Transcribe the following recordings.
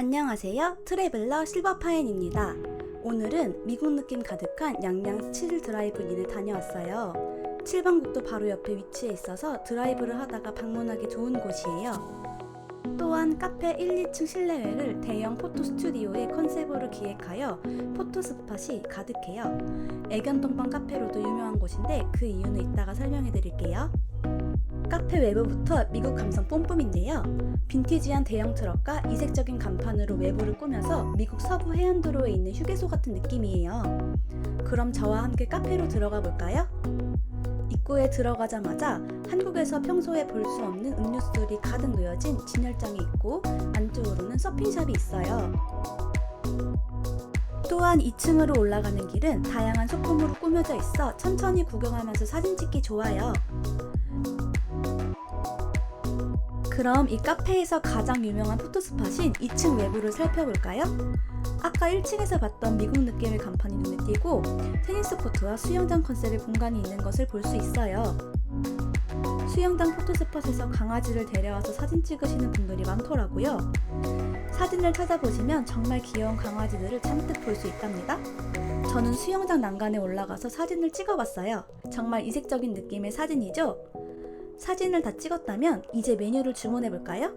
안녕하세요. 트래블러 실버파인입니다. 오늘은 미국 느낌 가득한 양양 7 드라이브인을 다녀왔어요. 7번 국도 바로 옆에 위치해 있어서 드라이브를 하다가 방문하기 좋은 곳이에요. 또한 카페 1, 2층 실내외를 대형 포토 스튜디오의 컨셉으로 기획하여 포토 스팟이 가득해요. 애견동방 카페로도 유명한 곳인데 그 이유는 이따가 설명해 드릴게요. 카페 외부부터 미국 감성 뿜뿜인데요. 빈티지한 대형 트럭과 이색적인 간판으로 외부를 꾸며서 미국 서부 해안도로에 있는 휴게소 같은 느낌이에요. 그럼 저와 함께 카페로 들어가 볼까요? 입구에 들어가자마자 한국에서 평소에 볼 수 없는 음료수들이 가득 놓여진 진열장이 있고 안쪽으로는 서핑샵이 있어요. 또한 2층으로 올라가는 길은 다양한 소품으로 꾸며져 있어 천천히 구경하면서 사진 찍기 좋아요. 그럼 이 카페에서 가장 유명한 포토스팟인 2층 외부를 살펴볼까요? 아까 1층에서 봤던 미국 느낌의 간판이 눈에 띄고 테니스 코트와 수영장 컨셉의 공간이 있는 것을 볼 수 있어요. 수영장 포토스팟에서 강아지를 데려와서 사진 찍으시는 분들이 많더라고요. 사진을 찾아보시면 정말 귀여운 강아지들을 잔뜩 볼 수 있답니다. 저는 수영장 난간에 올라가서 사진을 찍어봤어요. 정말 이색적인 느낌의 사진이죠? 사진을 다 찍었다면 이제 메뉴를 주문해 볼까요?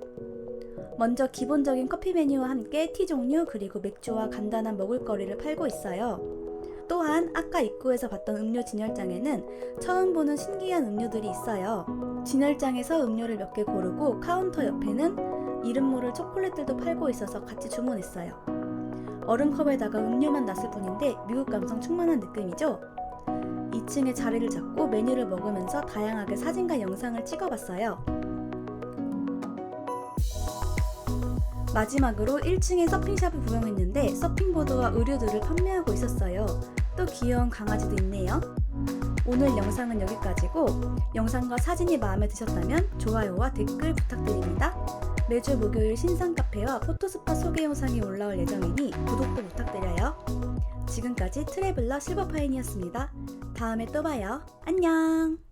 먼저 기본적인 커피 메뉴와 함께 티 종류 그리고 맥주와 간단한 먹을거리를 팔고 있어요. 또한 아까 입구에서 봤던 음료 진열장에는 처음 보는 신기한 음료들이 있어요. 진열장에서 음료를 몇 개 고르고 카운터 옆에는 이름 모를 초콜릿들도 팔고 있어서 같이 주문했어요. 얼음컵에다가 음료만 놨을 뿐인데 미국 감성 충만한 느낌이죠? 2층에 자리를 잡고 메뉴를 먹으면서 다양하게 사진과 영상을 찍어봤어요. 마지막으로 1층에 서핑샵을 구경했는데 서핑보드와 의류들을 판매하고 있었어요. 또 귀여운 강아지도 있네요. 오늘 영상은 여기까지고 영상과 사진이 마음에 드셨다면 좋아요와 댓글 부탁드립니다. 매주 목요일 신상 카페와 포토스팟 소개 영상이 올라올 예정이니 구독도 부탁드려요. 지금까지 트래블러 실버파인이었습니다. 다음에 또 봐요. 안녕!